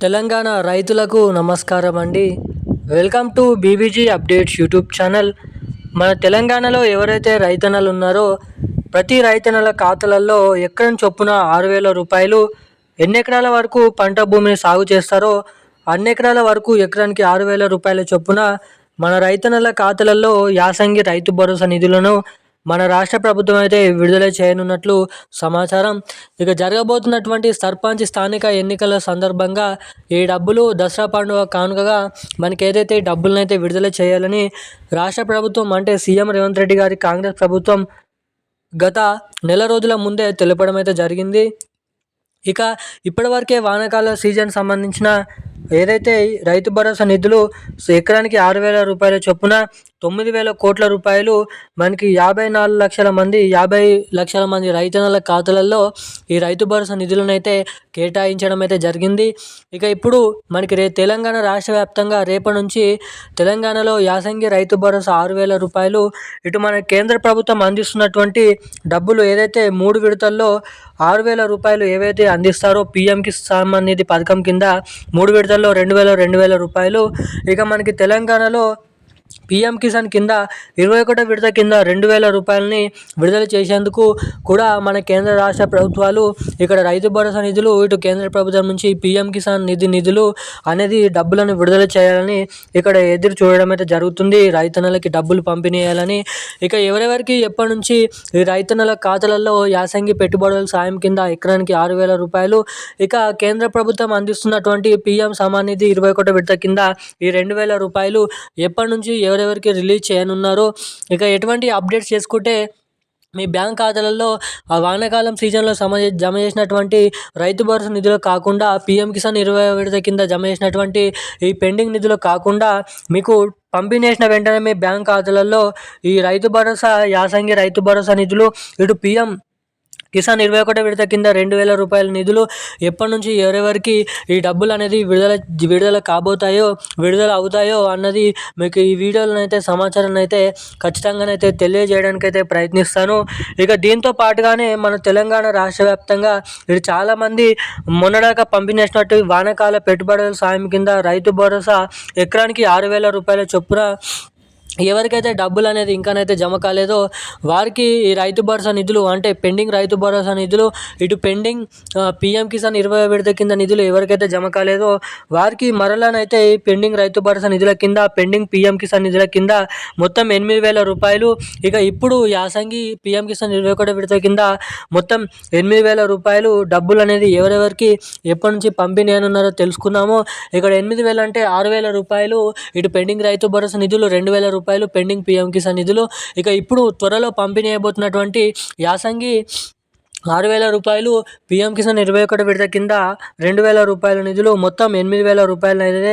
తెలంగాణ రైతులకు నమస్కారం అండి welcome to BBG updates YouTube channel. మన తెలంగాణలో ఎవరైతే రైతన్నలు ఉన్నారో ప్రతి రైతన్నల ఖాతాలలో ఎక్కడ చొప్పున ఆరు వేల రూపాయలు ఎన్ని ఎకరాల వరకు పంట భూమిని సాగు చేస్తారో అన్ని ఎకరాల వరకు ఎకరానికి ఆరు వేల రూపాయల చొప్పున మన రైతన్నల ఖాతాలలో యాసంగి రైతు భరోసా నిధులను మన రాష్ట్ర ప్రభుత్వం అయితే విడుదల చేయనున్నట్లు సమాచారం. ఇక జరగబోతున్నటువంటి సర్పంచ్ స్థానిక ఎన్నికల సందర్భంగా ఈ డబ్బులు దసరా పండుగ కానుకగా మనకి ఏదైతే డబ్బులను అయితే విడుదల చేయాలని రాష్ట్ర ప్రభుత్వం అంటే సీఎం రేవంత్ రెడ్డి గారి కాంగ్రెస్ ప్రభుత్వం గత నెల రోజుల ముందే తెలపడం అయితే జరిగింది. ఇక ఇప్పటివరకే వానాకాల సీజన్ సంబంధించిన ఏదైతే రైతు భరోసా నిధులు ఎకరానికి ఆరు వేల రూపాయల చొప్పున తొమ్మిది వేల కోట్ల రూపాయలు మనకి యాభై నాలుగు లక్షల మంది యాభై లక్షల మంది రైతన్నల ఖాతాలలో ఈ రైతు భరోసా నిధులను అయితే కేటాయించడం అయితే జరిగింది. ఇక ఇప్పుడు మనకి రే తెలంగాణ రాష్ట్ర వ్యాప్తంగా రేపటి నుంచి తెలంగాణలో యాసంగి రైతు భరోసా ఆరు వేల రూపాయలు. ఇటు మన కేంద్ర ప్రభుత్వం అందిస్తున్నటువంటి డబ్బులు ఏదైతే మూడు విడతల్లో ఆరు వేల రూపాయలు ఏవైతే అందిస్తారో పిఎం కిసాన్ నిధి పథకం కింద మూడు విడతల్లో రెండు వేల రెండు వేల రూపాయలు. ఇక మనకి తెలంగాణలో పిఎం కిసాన్ కింద ఇరవై ఒకటో విడత కింద రెండు వేల రూపాయలని విడుదల చేసేందుకు కూడా మన కేంద్ర రాష్ట్ర ప్రభుత్వాలు ఇక్కడ రైతు భరోసా నిధులు ఇటు కేంద్ర ప్రభుత్వం నుంచి పిఎం కిసాన్ నిధి నిధులు అనేది డబ్బులను విడుదల చేయాలని ఇక్కడ ఎదురు చూడడం అయితే జరుగుతుంది. రైతన్నలకి డబ్బులు పంపిణీ చేయాలని ఇక ఎవరెవరికి ఎప్పటి నుంచి ఈ రైతన్నల ఖాతాలలో యాసంగి పెట్టుబడుల సాయం కింద ఎకరానికి ఆరు వేల రూపాయలు ఇక కేంద్ర ప్రభుత్వం అందిస్తున్నటువంటి పిఎం సమాన్ నిధి ఇరవై ఒకటో విడత కింద ఈ రెండు వేల రూపాయలు ఎప్పటి నుంచి ఎవరెవరికి రిలీజ్ చేయనున్నారో ఇక ఎటువంటి అప్డేట్స్ చేసుకుంటే మీ బ్యాంక్ ఖాతాలలో ఆ వానాకాలం సీజన్లో సమ జమ చేసినటువంటి రైతు భరోసా నిధులు కాకుండా పిఎం కిసాన్ ఇరవై విడత కింద జమ చేసినటువంటి ఈ పెండింగ్ నిధులు కాకుండా మీకు పంపిణీ చేసిన వెంటనే మీ బ్యాంక్ ఖాతాలలో ఈ రైతు భరోసా యాసంగి రైతు భరోసా నిధులు ఇటు పిఎం కిసాన్ ఇరవై ఒకటో విడత కింద రెండు వేల రూపాయల నిధులు ఎప్పటి నుంచి ఎవరెవరికి ఈ డబ్బులు అనేది విడుదల విడుదల కాబోతాయో విడుదల అవుతాయో అన్నది మీకు ఈ వీడియోలో అయితే సమాచారాన్ని అయితే ఖచ్చితంగానైతే తెలియజేయడానికి అయితే ప్రయత్నిస్తాను. ఇక దీంతో పాటుగానే మన తెలంగాణ రాష్ట్ర వ్యాప్తంగా ఇది చాలామంది మొన్నడాక పంపిణేసినట్టు వానకాల పెట్టుబడుల సాయం కింద రైతు భరోసా ఎకరానికి ఆరు వేల రూపాయల చొప్పున ఎవరికైతే డబ్బులు అనేది ఇంకానైతే జమ కాలేదో వారికి ఈ రైతు భరోసా నిధులు అంటే పెండింగ్ రైతు భరోసా నిధులు ఇటు పెండింగ్ పిఎం కిసాన్ ఇరవై విడత కింద నిధులు ఎవరికైతే జమ కాలేదో వారికి మరలానైతే ఈ పెండింగ్ రైతు భరోసా నిధుల కింద పెండింగ్ పిఎం కిసాన్ నిధుల కింద మొత్తం ఎనిమిది వేల రూపాయలు. ఇక ఇప్పుడు యాసంగి పిఎం కిసాన్ ఇరవై ఒకటి విడత కింద మొత్తం ఎనిమిది వేల రూపాయలు డబ్బులు అనేది ఎవరెవరికి ఎప్పటి నుంచి పంపిణీ అనున్నారో తెలుసుకున్నాము ఇక్కడ ఎనిమిది వేలు అంటే ఆరు వేల రూపాయలు ఇటు పెండింగ్ రైతు భరోసా నిధులు రెండు వేల రూపాయలు పెండింగ్ పిఎం కిసాన్ నిధులు ఇక ఇప్పుడు త్వరలో పంపిణీ అయిపోతున్నటువంటి యాసంగి ఆరు వేల రూపాయలు పిఎం కిసాన్ ఇరవై ఒకటి విడత కింద రెండు వేల రూపాయల నిధులు మొత్తం ఎనిమిది వేల రూపాయలు అయితే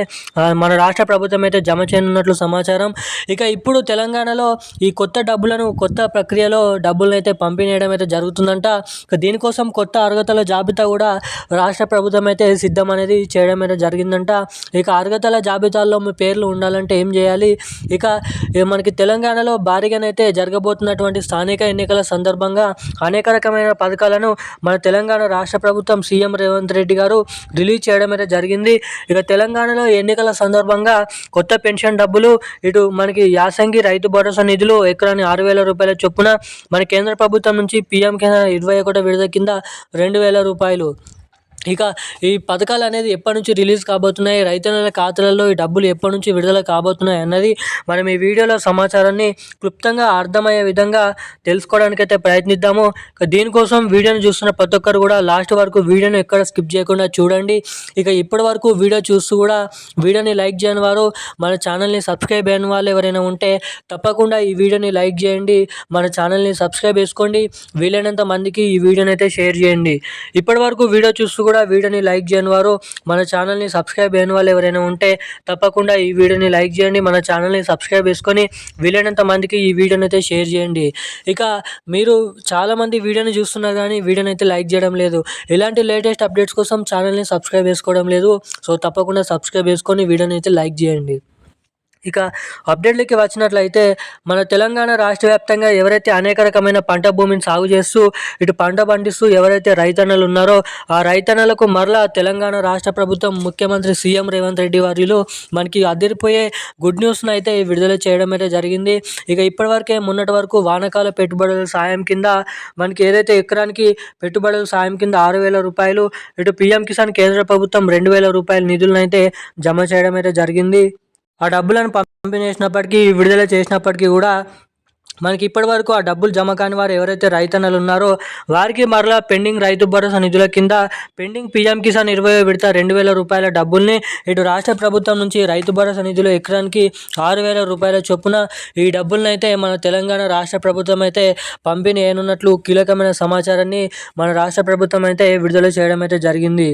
మన రాష్ట్ర ప్రభుత్వం అయితే జమ చేయనున్నట్లు సమాచారం. ఇక ఇప్పుడు తెలంగాణలో ఈ కొత్త డబ్బులను కొత్త ప్రక్రియలో డబ్బులను అయితే పంపిణీయడం అయితే జరుగుతుందంట. ఇక దీనికోసం కొత్త అర్హతల జాబితా కూడా రాష్ట్ర ప్రభుత్వం అయితే సిద్ధం అనేది చేయడం అయితే జరిగిందంట. ఇక అర్హతల జాబితాల్లో మీ పేర్లు ఉండాలంటే ఏం చేయాలి? ఇక మనకి తెలంగాణలో భారీగానైతే జరగబోతున్నటువంటి స్థానిక ఎన్నికల సందర్భంగా అనేక రకమైన పథకాలు పథకాలను మన తెలంగాణ రాష్ట్ర ప్రభుత్వం సీఎం రేవంత్ రెడ్డి గారు రిలీజ్ చేయడం అయితే జరిగింది. ఇక తెలంగాణలో ఎన్నికల సందర్భంగా కొత్త పెన్షన్ డబ్బులు ఇటు మనకి యాసంగి రైతు భరోసా నిధులు ఎకరాని ఆరు వేల రూపాయల చొప్పున మన కేంద్ర ప్రభుత్వం నుంచి పీఎం కింద ఇరవై ఒకటో విడుదల కింద రెండు వేల రూపాయలు. ఇక ఈ పథకాలు అనేది ఎప్పటి నుంచి రిలీజ్ కాబోతున్నాయి? రైతన్నల ఖాతాలలో ఈ డబ్బులు ఎప్పటి నుంచి విడుదల కాబోతున్నాయి అన్నది మనం ఈ వీడియోలో సమాచారాన్ని క్లుప్తంగా అర్థమయ్యే విధంగా తెలుసుకోవడానికైతే ప్రయత్నిద్దాము. దీనికోసం వీడియోని చూస్తున్న ప్రతి ఒక్కరు కూడా లాస్ట్ వరకు వీడియోని ఎక్కడ స్కిప్ చేయకుండా చూడండి. ఇక ఇప్పటి వరకు వీడియో చూస్తూ కూడా వీడియోని లైక్ చేయని వారు మన ఛానల్ని సబ్స్క్రైబ్ అయిన వాళ్ళు ఎవరైనా ఉంటే తప్పకుండా ఈ వీడియోని లైక్ చేయండి. మన ఛానల్ని సబ్స్క్రైబ్ చేసుకోండి. వీలైనంత మందికి ఈ వీడియోని అయితే షేర్ చేయండి. ఇప్పటి వరకు వీడియో చూస్తూ కూడా వీడియోని లైక్ చేయని వారు మన ఛానల్ని సబ్స్క్రైబ్ అయిన వాళ్ళు ఎవరైనా ఉంటే తప్పకుండా ఈ వీడియోని లైక్ చేయండి మన ఛానల్ని సబ్స్క్రైబ్ చేసుకొని వీలైనంత మందికి ఈ వీడియోని అయితే షేర్ చేయండి. ఇక మీరు చాలామంది వీడియోని చూస్తున్నారు కానీ వీడియోని అయితే లైక్ చేయడం లేదు. ఇలాంటి లేటెస్ట్ అప్డేట్స్ కోసం ఛానల్ని సబ్స్క్రైబ్ చేసుకోవడం లేదు. సో తప్పకుండా సబ్స్క్రైబ్ చేసుకొని వీడియోని అయితే లైక్ చేయండి. ఇక అప్డేట్లకి వచ్చినట్లయితే మన తెలంగాణ రాష్ట్ర వ్యాప్తంగా ఎవరైతే అనేక రకమైన పంట భూమిని సాగు చేస్తూ ఇటు పంట పండిస్తూ ఎవరైతే రైతన్నలు ఉన్నారో ఆ రైతన్నలకు మరలా తెలంగాణ రాష్ట్ర ప్రభుత్వం ముఖ్యమంత్రి సీఎం రేవంత్ రెడ్డి వారిలో మనకి అదిరిపోయే గుడ్ న్యూస్ను అయితే విడుదల చేయడం అయితే జరిగింది. ఇక ఇప్పటివరకే మొన్నటి వరకు వానకాల పెట్టుబడుల సాయం కింద మనకి ఏదైతే ఎకరానికి పెట్టుబడుల సాయం కింద ఆరు వేల రూపాయలు ఇటు పీఎం కిసాన్ కేంద్ర ప్రభుత్వం రెండు వేల రూపాయల నిధులను అయితే జమ చేయడం అయితే జరిగింది. ఆ డబ్బులను పంపిణీ చేసినప్పటికీ విడుదల చేసినప్పటికీ కూడా మనకి ఇప్పటి వరకు ఆ డబ్బులు జమ కాని వారు ఎవరైతే రైతన్నలు ఉన్నారో వారికి మరలా పెండింగ్ రైతు భరోసా నిధుల కింద పెండింగ్ పీఎం కిసాన్ ఇరవై విడత రెండు వేల రూపాయల డబ్బుల్ని ఇటు రాష్ట్ర ప్రభుత్వం నుంచి రైతు భరోసా నిధులు ఎకరానికి ఆరు వేల రూపాయల చొప్పున ఈ డబ్బులను అయితే మన తెలంగాణ రాష్ట్ర ప్రభుత్వం అయితే పంపిణీ ఏనున్నట్లు కీలకమైన సమాచారాన్ని మన రాష్ట్ర ప్రభుత్వం అయితే విడుదల చేయడం అయితే జరిగింది.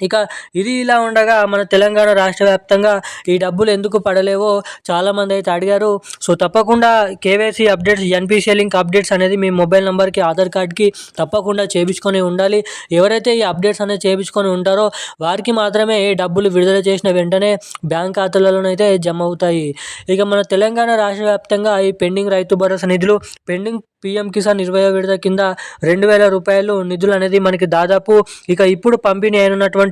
ఇక ఇది ఇలా ఉండగా మన తెలంగాణ రాష్ట్ర వ్యాప్తంగా ఈ డబ్బులు ఎందుకు పడలేవో చాలామంది అయితే అడిగారు. సో తప్పకుండా KYC updates NPCI link updates అనేది మీ మొబైల్ నెంబర్కి ఆధార్ కార్డ్కి తప్పకుండా చేయించుకొని ఉండాలి. ఎవరైతే ఈ అప్డేట్స్ అనేది చేయించుకొని ఉంటారో వారికి మాత్రమే ఈ డబ్బులు విడుదల చేసిన వెంటనే బ్యాంక్ ఖాతాలలోనైతే జమ అవుతాయి. ఇక మన తెలంగాణ రాష్ట్ర వ్యాప్తంగా ఈ పెండింగ్ రైతు భరోసా నిధులు పెండింగ్ పీఎం కిసాన్ ఇరవై విడత కింద రెండు వేల రూపాయలు నిధులు అనేది మనకి దాదాపు ఇక ఇప్పుడు పంపిణీ అయినటువంటి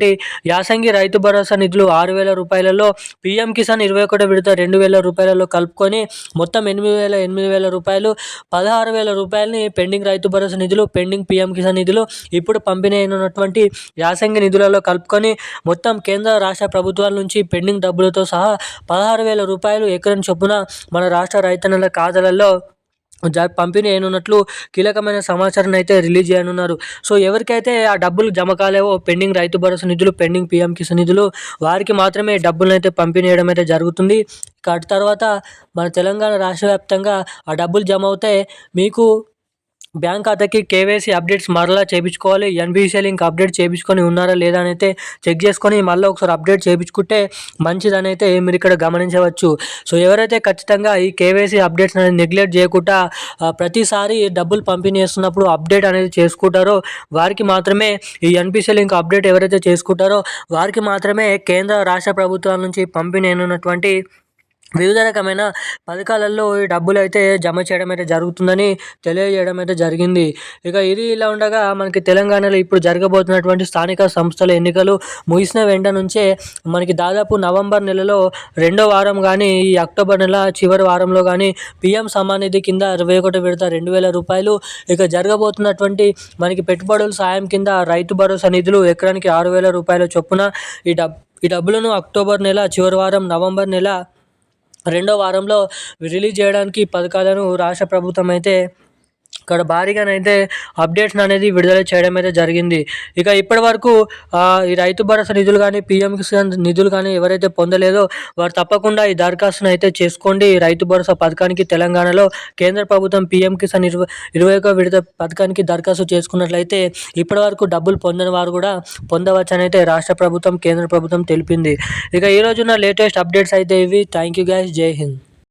యాసంగి రైతు భరోసా నిధులు ఆరు వేల రూపాయలలో పీఎం కిసాన్ ఇరవై ఒకటి విడత రెండు వేల రూపాయలలో కలుపుకొని మొత్తం ఎనిమిది వేల ఎనిమిది వేల రూపాయలు పదహారు వేల రూపాయలని పెండింగ్ రైతు భరోసా నిధులు పెండింగ్ పీఎం కిసాన్ నిధులు ఇప్పుడు పంపిణీ అయినటువంటి యాసంగి నిధులలో కలుపుకొని మొత్తం కేంద్ర రాష్ట్ర ప్రభుత్వాల నుంచి పెండింగ్ డబ్బులతో సహా పదహారు వేల రూపాయలు ఎకరం చొప్పున మన రాష్ట్ర రైతన్నల ఖాతాలలో పంపిణీ అయినట్లు కీలకమైన సమాచారాన్ని అయితే రిలీజ్ చేయనున్నారు. సో ఎవరికైతే ఆ డబ్బులు జమ కాలేవో పెండింగ్ రైతు భరోసా నిధులు పెండింగ్ పీఎం కిసాన్ నిధులు వారికి మాత్రమే డబ్బులను అయితే పంపిణీ చేయడం అయితే జరుగుతుంది. ఇక అటు తర్వాత మన తెలంగాణ రాష్ట్ర వ్యాప్తంగా ఆ డబ్బులు జమ అవుతే మీకు బ్యాంక్ ఖాతాకి కేవైసీ అప్డేట్స్ మరలా చేయించుకోవాలి. ఎన్బిసిఐ లింక్ అప్డేట్ చేయించుకొని ఉన్నారా లేదా అని అయితే చెక్ చేసుకొని మళ్ళీ ఒకసారి అప్డేట్ చేయించుకుంటే మంచిదని అయితే మీరు ఇక్కడ గమనించవచ్చు. సో ఎవరైతే ఖచ్చితంగా ఈ కేవైసీ అప్డేట్స్ అనేది నెగ్లెక్ట్ చేయకుండా ప్రతిసారి డబ్బులు పంపిణీ చేస్తున్నప్పుడు అప్డేట్ అనేది చేసుకుంటారో వారికి మాత్రమే ఈ ఎన్పిసిఐ లింక్ అప్డేట్ ఎవరైతే చేసుకుంటారో వారికి మాత్రమే కేంద్ర రాష్ట్ర ప్రభుత్వాల నుంచి పంపిణీ అయినటువంటి వివిధ రకమైన పథకాలలో ఈ డబ్బులు అయితే జమ చేయడం అయితే జరుగుతుందని తెలియజేయడం అయితే జరిగింది. ఇక ఇది ఇలా ఉండగా మనకి తెలంగాణలో ఇప్పుడు జరగబోతున్నటువంటి స్థానిక సంస్థల ఎన్నికలు ముగిసిన వెంట నుంచే మనకి దాదాపు నవంబర్ నెలలో రెండో వారం కానీ ఈ అక్టోబర్ నెల చివరి వారంలో కానీ పిఎం సమానిధి కింద ఇరవై ఒకటి విడత రెండు వేల రూపాయలు ఇక జరగబోతున్నటువంటి మనకి పెట్టుబడుల సాయం కింద రైతు భరోసా నిధులు ఎకరానికి ఆరు వేల రూపాయల చొప్పున ఈ డబ్ ఈ డబ్బులను అక్టోబర్ నెల చివరి వారం నవంబర్ నెల రెండో వారంలో రిలీజ్ చేయడానికి పథకాలను రాష్ట్ర ప్రభుత్వం అయితే ఇక్కడ భారీగానైతే అప్డేట్స్ అనేది విడుదల చేయడం అయితే జరిగింది. ఇక ఇప్పటి వరకు ఈ రైతు భరోసా నిధులు కానీ పిఎం కిసాన్ నిధులు కానీ ఎవరైతే పొందలేదో వారు తప్పకుండా ఈ దరఖాస్తును అయితే చేసుకోండి. రైతు భరోసా పథకానికి తెలంగాణలో కేంద్ర ప్రభుత్వం పిఎం కిసాన్ ఇరవై ఇరవై ఒక విడత పథకానికి దరఖాస్తు చేసుకున్నట్లయితే ఇప్పటి వరకు డబ్బులు పొందిన వారు కూడా పొందవచ్చని అయితే రాష్ట్ర ప్రభుత్వం కేంద్ర ప్రభుత్వం తెలిపింది. ఇక ఈ రోజున లేటెస్ట్ అప్డేట్స్ అయితే ఇవి. థ్యాంక్ యూ గ్యాస్ జై హింద్